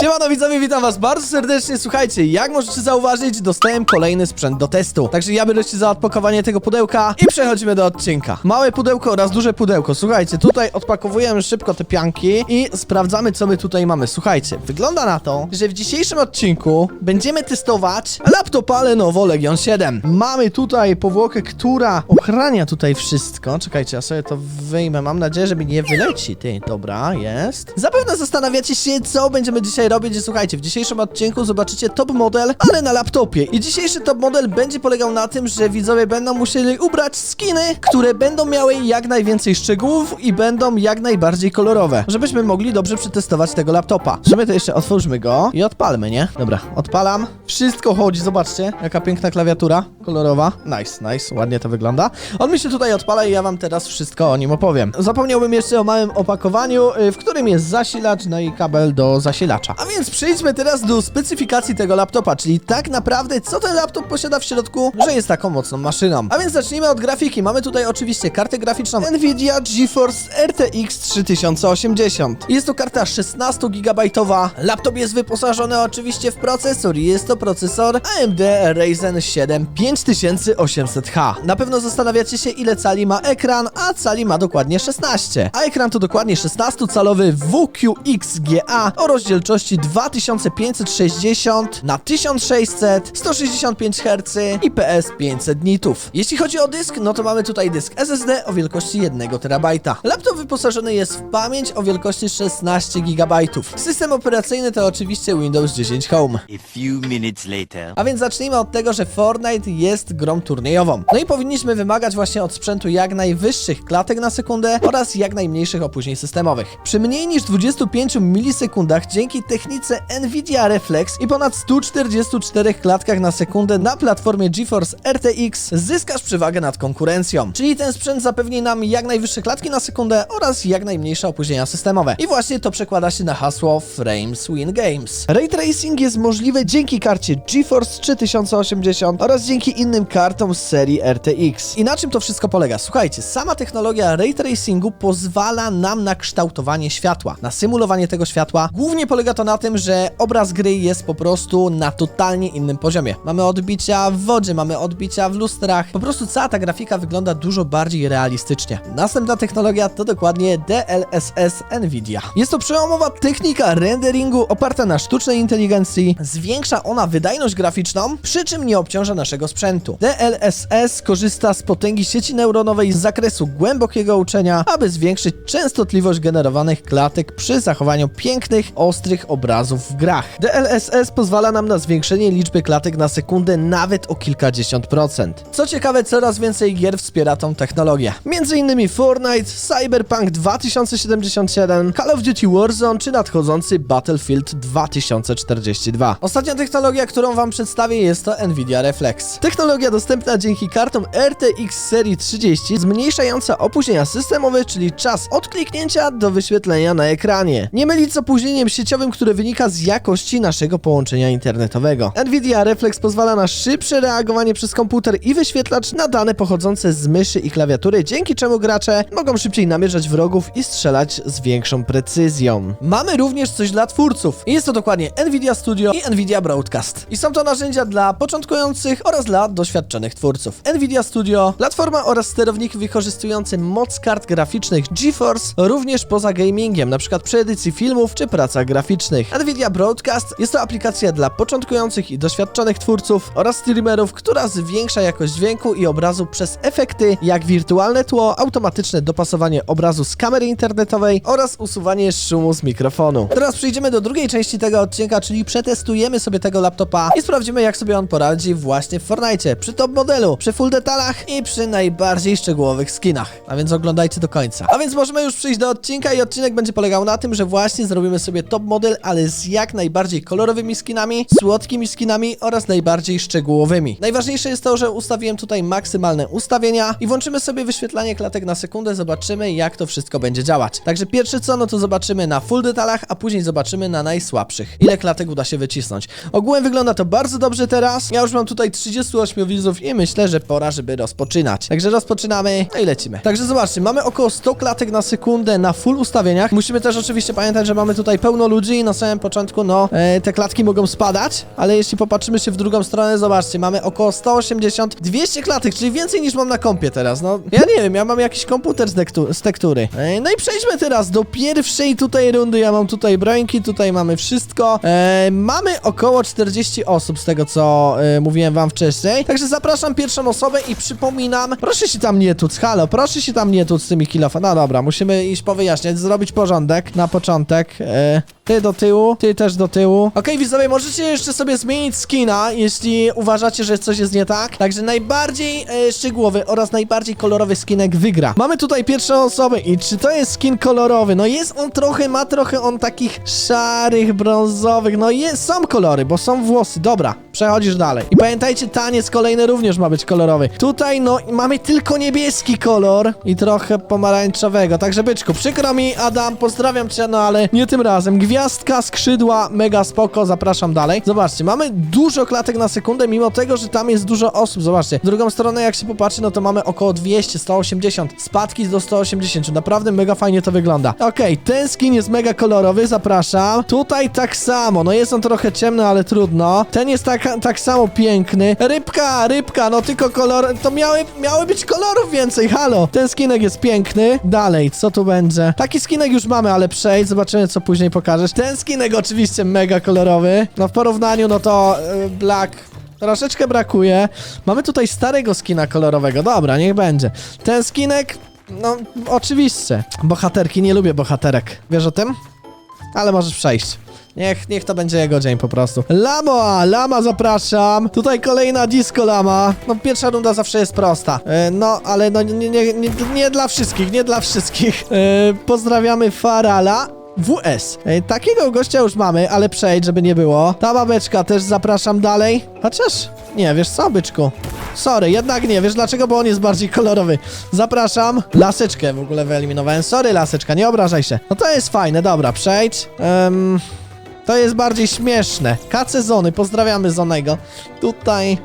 Siemano widzowie, witam was bardzo serdecznie. Słuchajcie, jak możecie zauważyć, dostałem kolejny sprzęt do testu. Także ja biorę się za odpakowanie tego pudełka i przechodzimy do odcinka. Małe pudełko oraz duże pudełko. Słuchajcie, tutaj odpakowujemy szybko te pianki i sprawdzamy, co my tutaj mamy. Słuchajcie, wygląda na to, że w dzisiejszym odcinku będziemy testować laptopa Lenovo Legion 7. Mamy tutaj powłokę, która ochrania tutaj wszystko. Czekajcie, ja sobie to wyjmę. Mam nadzieję, że mi nie wyleci. Ty, dobra, jest. Zapewne zastanawiacie się, co będziemy dzisiaj robić. I Słuchajcie, w dzisiejszym odcinku zobaczycie top model, ale na laptopie. I dzisiejszy top model będzie polegał na tym, że widzowie będą musieli ubrać skiny, które będą miały jak najwięcej szczegółów i będą jak najbardziej kolorowe, żebyśmy mogli dobrze przetestować tego laptopa. Sumie to jeszcze otwórzmy go i odpalmy, nie? Dobra, odpalam. Wszystko chodzi, zobaczcie, jaka piękna klawiatura kolorowa. Nice, nice, ładnie to wygląda. On mi się tutaj odpala i ja wam teraz wszystko o nim opowiem. Zapomniałbym jeszcze o małym opakowaniu, y, w którym jest zasilacz, no i kabel do zasilacza. A więc przejdźmy teraz do specyfikacji tego laptopa, czyli tak naprawdę co ten laptop posiada w środku, że jest taką mocną maszyną. A więc zacznijmy od grafiki. Mamy tutaj oczywiście kartę graficzną Nvidia GeForce RTX 3080. Jest to karta 16-gigabajtowa. Laptop jest wyposażony oczywiście w procesor jest to procesor AMD Ryzen 7 5800H. Na pewno zastanawiacie się ile cali ma ekran, a cali ma dokładnie 16. A ekran to dokładnie 16-calowy WQXGA o rozdzielczości 2560 na 1600, 165 Hz i PS 500 nitów. Jeśli chodzi o dysk, no to mamy tutaj dysk SSD o wielkości 1 TB. Laptop wyposażony jest w pamięć o wielkości 16 GB. System operacyjny to oczywiście Windows 10 Home. A więc zacznijmy od tego, że Fortnite jest grą turniejową. No i powinniśmy wymagać właśnie od sprzętu jak najwyższych klatek na sekundę oraz jak najmniejszych opóźnień systemowych. Przy mniej niż 25 milisekundach dzięki technice Nvidia Reflex i ponad 144 klatkach na sekundę na platformie GeForce RTX zyskasz przewagę nad konkurencją. Czyli ten sprzęt zapewni nam jak najwyższe klatki na sekundę oraz jak najmniejsze opóźnienia systemowe. I właśnie to przekłada się na hasło Frames Win Games. Ray Tracing jest możliwe dzięki karcie GeForce 3080 oraz dzięki innym kartom z serii RTX. I na czym to wszystko polega? Słuchajcie, sama technologia Ray Tracingu pozwala nam na kształtowanie światła, na symulowanie tego światła. Głównie polega to na tym, że obraz gry jest po prostu na totalnie innym poziomie. Mamy odbicia w wodzie, mamy odbicia w lustrach. Po prostu cała ta grafika wygląda dużo bardziej realistycznie. Następna technologia to dokładnie DLSS Nvidia. Jest to przełomowa technika renderingu oparta na sztucznej inteligencji. Zwiększa ona wydajność graficzną, przy czym nie obciąża naszego sprzętu. DLSS korzysta z potęgi sieci neuronowej z zakresu głębokiego uczenia, aby zwiększyć częstotliwość generowanych klatek przy zachowaniu pięknych, ostrych obrazów w grach. DLSS pozwala nam na zwiększenie liczby klatek na sekundę nawet o kilkadziesiąt procent. Co ciekawe, coraz więcej gier wspiera tą technologię. Między innymi Fortnite, Cyberpunk 2077, Call of Duty Warzone czy nadchodzący Battlefield 2042. Ostatnia technologia, którą wam przedstawię jest to Nvidia Reflex. Technologia dostępna dzięki kartom RTX serii 30, zmniejszająca opóźnienia systemowe, czyli czas od kliknięcia do wyświetlenia na ekranie. Nie mylić z opóźnieniem sieciowym, które wynika z jakości naszego połączenia internetowego. Nvidia Reflex pozwala na szybsze reagowanie przez komputer i wyświetlacz na dane pochodzące z myszy i klawiatury, dzięki czemu gracze mogą szybciej namierzać wrogów i strzelać z większą precyzją. Mamy również coś dla twórców. Jest to dokładnie Nvidia Studio i Nvidia Broadcast. I są to narzędzia dla początkujących oraz dla doświadczonych twórców. Nvidia Studio, platforma oraz sterownik wykorzystujący moc kart graficznych GeForce również poza gamingiem, np. przy edycji filmów czy pracach graficznych. Nvidia Broadcast jest to aplikacja dla początkujących i doświadczonych twórców oraz streamerów, która zwiększa jakość dźwięku i obrazu przez efekty jak wirtualne tło, automatyczne dopasowanie obrazu z kamery internetowej oraz usuwanie szumu z mikrofonu. Teraz przejdziemy do drugiej części tego odcinka, czyli przetestujemy sobie tego laptopa i sprawdzimy jak sobie on poradzi właśnie w Fortnite, przy top modelu, przy full detalach i przy najbardziej szczegółowych skinach. A więc oglądajcie do końca. A więc możemy już przejść do odcinka i odcinek będzie polegał na tym, że właśnie zrobimy sobie top model, ale z jak najbardziej kolorowymi skinami, słodkimi skinami oraz najbardziej szczegółowymi. Najważniejsze jest to, że ustawiłem tutaj maksymalne ustawienia i włączymy sobie wyświetlanie klatek na sekundę, zobaczymy jak to wszystko będzie działać. Także pierwsze co, no to zobaczymy na full detalach, a później zobaczymy na najsłabszych. Ile klatek uda się wycisnąć. Ogółem wygląda to bardzo dobrze teraz. Ja już mam tutaj 38 widzów i myślę, że pora, żeby rozpoczynać. Także rozpoczynamy, no i lecimy. Także zobaczcie, mamy około 100 klatek na sekundę na full ustawieniach. Musimy też oczywiście pamiętać, że mamy tutaj pełno ludzi, na samym początku, no, e, te klatki mogą spadać, ale jeśli popatrzymy się w drugą stronę, zobaczcie, mamy około 180, 200 klatek, czyli więcej niż mam na kompie teraz, no. Ja nie wiem, ja mam jakiś komputer z, dektu- z tektury. E, no i przejdźmy teraz do pierwszej tutaj rundy, ja mam tutaj brońki, tutaj mamy wszystko. E, mamy około 40 osób z tego, co mówiłem wam wcześniej, także zapraszam pierwszą osobę i przypominam, proszę się tam nie tuc, halo, proszę się tam nie tuc z tymi kilofami. No dobra, musimy iść powyjaśniać, zrobić porządek na początek. Ty do tyłu, ty też do tyłu. Okej, widzowie, możecie jeszcze sobie zmienić skina, jeśli uważacie, że coś jest nie tak. Także najbardziej e, szczegółowy oraz najbardziej kolorowy skinek wygra. Mamy tutaj pierwszą osobę i czy to jest skin kolorowy? No jest on trochę, ma trochę on takich szarych, brązowych, no jest, są kolory, bo są włosy. Dobra, przechodzisz dalej. I pamiętajcie, taniec kolejny również ma być kolorowy. Tutaj, no, mamy tylko niebieski kolor i trochę pomarańczowego. Także byczku, przykro mi, Adam, pozdrawiam cię, no ale nie tym razem. Gwiazdka, skrzydła, mega spoko, zapraszam dalej. Zobaczcie, mamy dużo klatek na sekundę, mimo tego, że tam jest dużo osób. Zobaczcie, w drugą stronę, jak się popatrzy, no to mamy około 200, 180, spadki do 180. Naprawdę mega fajnie to wygląda. Okej, ten skin jest mega kolorowy, zapraszam. Tutaj tak samo, no jest on trochę ciemny, ale trudno. Ten jest tak, tak samo piękny. Rybka, rybka, no tylko kolor, to miały, miały być kolorów więcej, halo. Ten skinek jest piękny. Dalej, co tu będzie? Taki skinek już mamy, ale przejdź, zobaczymy, co później Ten skinek oczywiście mega kolorowy. No w porównaniu, no to yy, Black Troszeczkę brakuje. Mamy tutaj starego skina kolorowego. Dobra, niech będzie. Ten skinek, no oczywiście. Bohaterki, nie lubię bohaterek. Wiesz o tym? Ale możesz przejść. Niech, niech to będzie jego dzień po prostu. Lama, lama zapraszam. Tutaj kolejna disco lama. No pierwsza runda zawsze jest prosta. E, no, ale no nie, nie, nie, nie dla wszystkich, nie dla wszystkich. E, pozdrawiamy Farala. WS. E, takiego gościa już mamy, ale przejdź, żeby nie było. Ta babeczka też zapraszam dalej. Chociaż, nie, wiesz co, byczku? Sorry, jednak nie, wiesz dlaczego? Bo on jest bardziej kolorowy. Zapraszam. Laseczkę w ogóle wyeliminowałem. Sorry, laseczka, nie obrażaj się. No to jest fajne, dobra, przejdź. Em, to jest bardziej śmieszne. KC Zony, pozdrawiamy Zonego. Tutaj...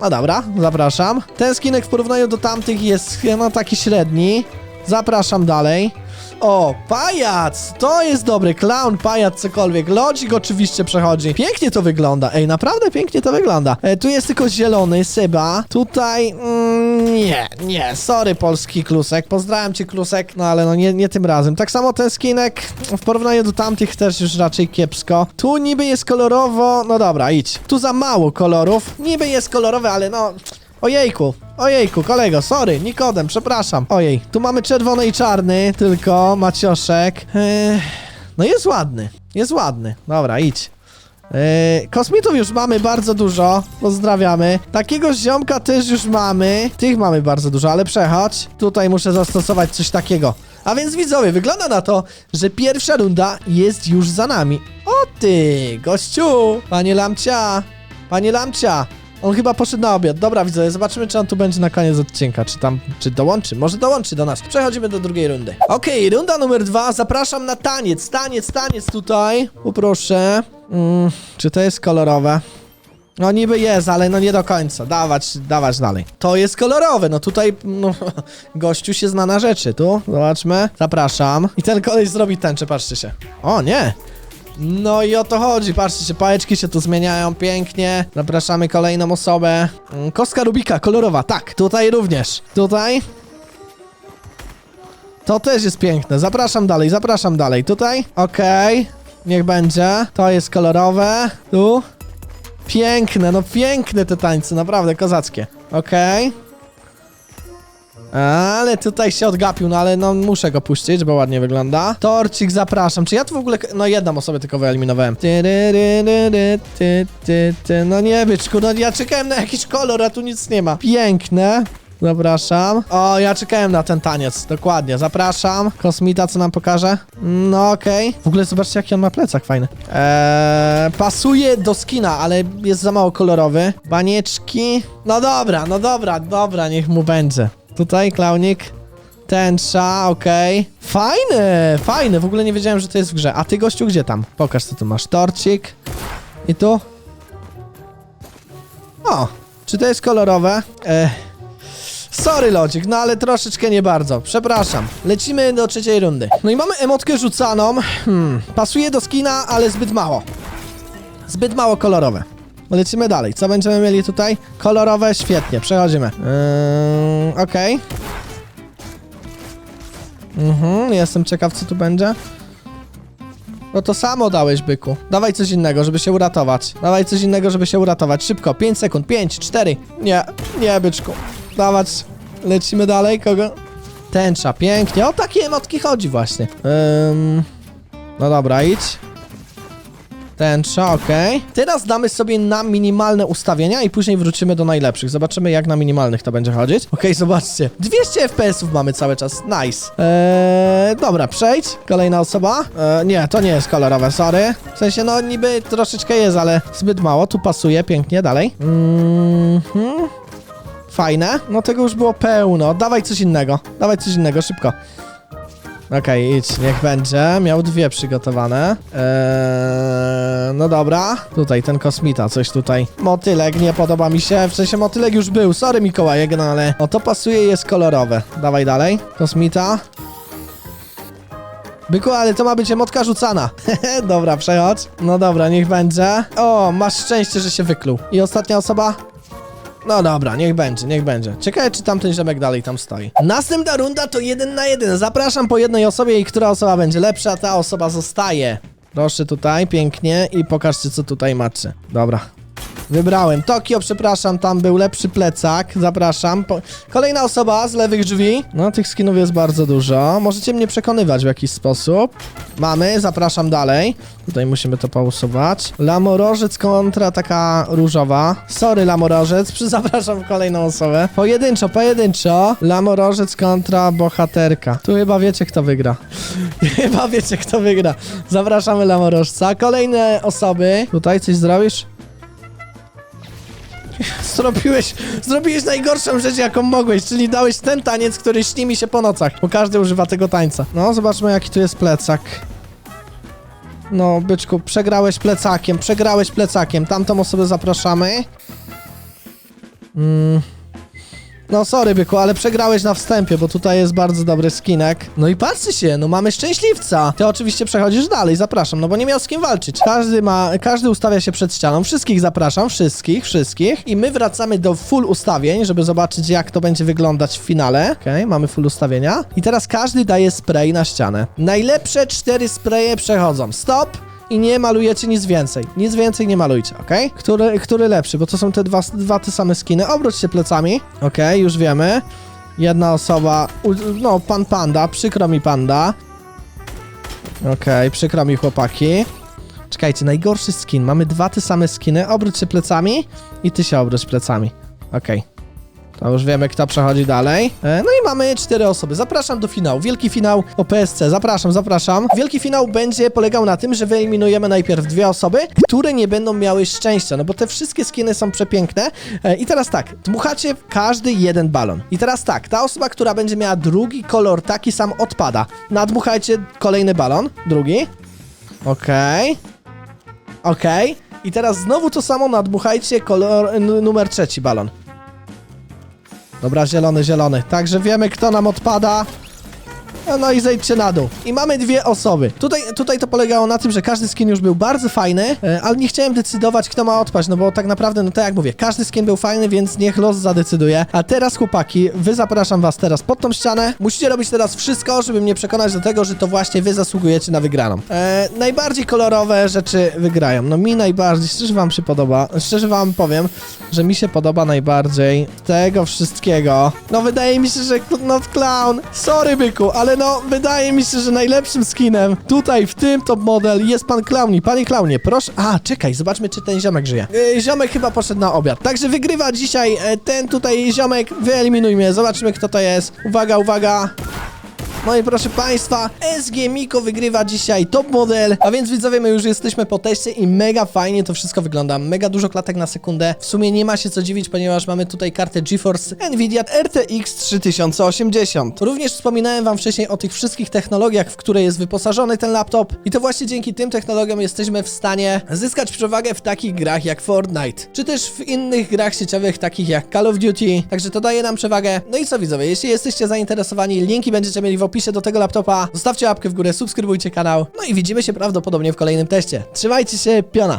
No dobra, zapraszam. Ten skinek w porównaniu do tamtych jest no taki średni. Zapraszam dalej. O, pajac! To jest dobry, clown, pajac, cokolwiek. Lodzik oczywiście przechodzi. Pięknie to wygląda. Ej, naprawdę pięknie to wygląda. E, tu jest tylko zielony, Syba. Tutaj... Mm, nie, nie, sorry polski klusek. Pozdrawiam cię klusek, no ale no nie, nie tym razem. Tak samo ten skinek w porównaniu do tamtych też już raczej kiepsko. Tu niby jest kolorowo, no dobra, idź. Tu za mało kolorów. Niby jest kolorowe, ale no... Ojejku, ojejku, kolego, sorry, Nikodem, przepraszam. Ojej, tu mamy czerwony i czarny, tylko Macioszek. Eee, no jest ładny, jest ładny. Dobra, idź. Eee, kosmitów już mamy bardzo dużo, pozdrawiamy. Takiego ziomka też już mamy. Tych mamy bardzo dużo, ale przechodź. Tutaj muszę zastosować coś takiego. A więc widzowie, wygląda na to, że pierwsza runda jest już za nami. O ty, gościu! Panie Lamcia, panie Lamcia. On chyba poszedł na obiad. Dobra, widzowie, zobaczymy, czy on tu będzie na koniec odcinka. Czy tam, czy dołączy? Może dołączy do nas. Przechodzimy do drugiej rundy. Okej, runda numer dwa. Zapraszam na taniec. Taniec, taniec tutaj. Poproszę. Mm, czy to jest kolorowe? No niby jest, ale no nie do końca. Dawać, dawać dalej. To jest kolorowe, no tutaj, no, gościu się zna na rzeczy. Tu, zobaczmy. Zapraszam. I ten koleś zrobi tęczę, patrzcie się. O, nie. No i o to chodzi, patrzcie pałeczki się tu zmieniają pięknie. Zapraszamy kolejną osobę. Mm, Kostka Rubika, kolorowa, tak, tutaj również. Tutaj. To też jest piękne, zapraszam dalej, zapraszam dalej. Tutaj, okej, niech będzie. To jest kolorowe, tu. Piękne, no piękne te tańce, naprawdę kozackie. Okej. Ale tutaj się odgapił, no ale no muszę go puścić, bo ładnie wygląda. Torcik, zapraszam. Czy ja tu w ogóle... No jedną osobę tylko wyeliminowałem. No nie, byczku, no ja czekałem na jakiś kolor, a tu nic nie ma. Piękne. Zapraszam. O, ja czekałem na ten taniec, dokładnie. Zapraszam. Kosmita, co nam pokaże? No okej. W ogóle zobaczcie, jaki on ma plecak fajny. Eee, pasuje do skina, ale jest za mało kolorowy. Banieczki. No dobra, no dobra, dobra, niech mu będzie. Tutaj klaunik. Tęcza, okej. Fajne, fajne. W ogóle nie wiedziałem, że to jest w grze. A ty, gościu, gdzie tam? Pokaż, co tu masz. Torcik. I tu? O, czy to jest kolorowe? E, Sorry, Lodzik, no ale troszeczkę nie bardzo. Przepraszam. Lecimy do trzeciej rundy. No i mamy emotkę rzucaną. Hmm, pasuje do skina, ale zbyt mało. Zbyt mało kolorowe. Lecimy dalej. Co będziemy mieli tutaj? Kolorowe, świetnie, przechodzimy. Yy, Okej. Mhm, jestem ciekaw, co tu będzie. No to samo dałeś, byku. Dawaj coś innego, żeby się uratować. Dawaj coś innego, żeby się uratować. Szybko, 5 sekund, 5, 4. Nie, nie, byczku. Dawać. Lecimy dalej, kogo? Tęcza, pięknie. O takie emotki chodzi właśnie. Ym... No dobra, idź. Tęcza, okej. Teraz damy sobie na minimalne ustawienia i później wrócimy do najlepszych. Zobaczymy, jak na minimalnych to będzie chodzić. Okej, zobaczcie. 200 FPS-ów mamy cały czas. Nice. Eee, dobra, przejdź. Kolejna osoba. Eee, nie, to nie jest kolorowe, sorry. W sensie, no niby troszeczkę jest, ale zbyt mało. Tu pasuje, pięknie, dalej. Mhm. Fajne. No tego już było pełno. Dawaj coś innego. Dawaj coś innego, szybko. Okej, idź, niech będzie. Miał dwie przygotowane. Eee, no dobra. Tutaj ten kosmita, coś tutaj. Motylek, nie podoba mi się. W sensie motylek już był. Sorry Mikołajek, no ale... O, to pasuje jest kolorowe. Dawaj dalej. Kosmita. Byku, ale to ma być emotka rzucana. dobra, przechodź. No dobra, niech będzie. O, masz szczęście, że się wykluł. I ostatnia osoba? No dobra, niech będzie, niech będzie. Ciekawe, czy tamten ziomek dalej tam stoi. Następna runda to jeden na jeden. Zapraszam po jednej osobie i która osoba będzie lepsza, ta osoba zostaje. Proszę tutaj, pięknie i pokażcie, co tutaj macie. Dobra. Wybrałem. Tokio, przepraszam, tam był lepszy plecak. Zapraszam. Po... Kolejna osoba z lewych drzwi. No, tych skinów jest bardzo dużo. Możecie mnie przekonywać w jakiś sposób. Mamy, zapraszam dalej. Tutaj musimy to pousuwać. Lamorożec kontra taka różowa. Sorry, Lamorożec, zapraszam kolejną osobę. Pojedynczo, pojedynczo. Lamorożec kontra bohaterka. Tu chyba wiecie, kto wygra. chyba wiecie, kto wygra. Zapraszamy Lamorożca. Kolejne osoby. Tutaj coś zrobisz? Zrobiłeś, zrobiłeś najgorszą rzecz, jaką mogłeś, czyli dałeś ten taniec, który śni mi się po nocach, bo każdy używa tego tańca. No, zobaczmy, jaki tu jest plecak. No, byczku, przegrałeś plecakiem, przegrałeś plecakiem. Tamtą osobę zapraszamy. Mm. No sorry byku, ale przegrałeś na wstępie, bo tutaj jest bardzo dobry skinek. No i patrzcie się, no mamy szczęśliwca. Ty oczywiście przechodzisz dalej, zapraszam, no bo nie miał z kim walczyć. Każdy ma, każdy ustawia się przed ścianą, wszystkich zapraszam, wszystkich, wszystkich. I my wracamy do full ustawień, żeby zobaczyć jak to będzie wyglądać w finale. Okej, mamy full ustawienia. I teraz każdy daje spray na ścianę. Najlepsze cztery spraye przechodzą. Stop! I nie malujecie nic więcej. Nic więcej nie malujcie, ok? Który, który lepszy, bo to są te dwa, dwa te same skiny. Obróć się plecami. Ok, już wiemy. Jedna osoba, no pan panda, przykro mi panda. Ok, przykro mi chłopaki. Czekajcie, najgorszy skin. Mamy dwa te same skiny. Obróć się plecami i ty się obróć plecami. Okej. To już wiemy, kto przechodzi dalej. E, No i mamy cztery osoby. Zapraszam do finału. Wielki finał o PSC. Zapraszam, zapraszam. Wielki finał będzie polegał na tym, że wyeliminujemy najpierw dwie osoby, które nie będą miały szczęścia, no bo te wszystkie skiny są przepiękne. E, I teraz tak, dmuchacie każdy jeden balon. I teraz tak, ta osoba, która będzie miała drugi kolor taki sam odpada. Nadmuchajcie kolejny balon, drugi. Okej. Okej. I teraz znowu to samo nadmuchajcie kolor numer trzeci balon. Dobra, zielony, zielony. Także wiemy, kto nam odpada. No, No i zejdźcie na dół. I mamy dwie osoby. Tutaj, tutaj to polegało na tym, że każdy skin już był bardzo fajny, e, ale nie chciałem decydować, kto ma odpaść, no bo tak naprawdę, no tak jak mówię, każdy skin był fajny, więc niech los zadecyduje. A teraz, chłopaki, wy zapraszam was teraz pod tą ścianę. Musicie robić teraz wszystko, żeby mnie przekonać do tego, że to właśnie wy zasługujecie na wygraną. E, najbardziej kolorowe rzeczy wygrają. No mi najbardziej, szczerze wam się podoba, szczerze wam powiem, że mi się podoba najbardziej tego wszystkiego. No wydaje mi się, że no clown, sorry byku, ale no wydaje mi się, że najlepszym skinem tutaj w tym top model jest pan Clowni. Panie Clownie, proszę. A, czekaj, zobaczmy czy ten ziomek żyje. Yy, ziomek chyba poszedł na obiad. Także wygrywa dzisiaj e, ten tutaj ziomek. Wyeliminuj mnie, zobaczymy kto to jest. Uwaga, uwaga. No i proszę Państwa, SG Miko wygrywa dzisiaj top model, a więc widzowie, my już jesteśmy po teście i mega fajnie to wszystko wygląda, mega dużo klatek na sekundę. W sumie nie ma się co dziwić, ponieważ mamy tutaj kartę GeForce Nvidia RTX 3080. Również wspominałem Wam wcześniej o tych wszystkich technologiach, w które jest wyposażony ten laptop. I to właśnie dzięki tym technologiom jesteśmy w stanie zyskać przewagę w takich grach jak Fortnite, czy też w innych grach sieciowych takich jak Call of Duty, także to daje nam przewagę. No i co widzowie, jeśli jesteście zainteresowani, linki będziecie mieli w opisie do tego laptopa, zostawcie łapkę w górę, subskrybujcie kanał, no i widzimy się prawdopodobnie w kolejnym teście. Trzymajcie się, piona!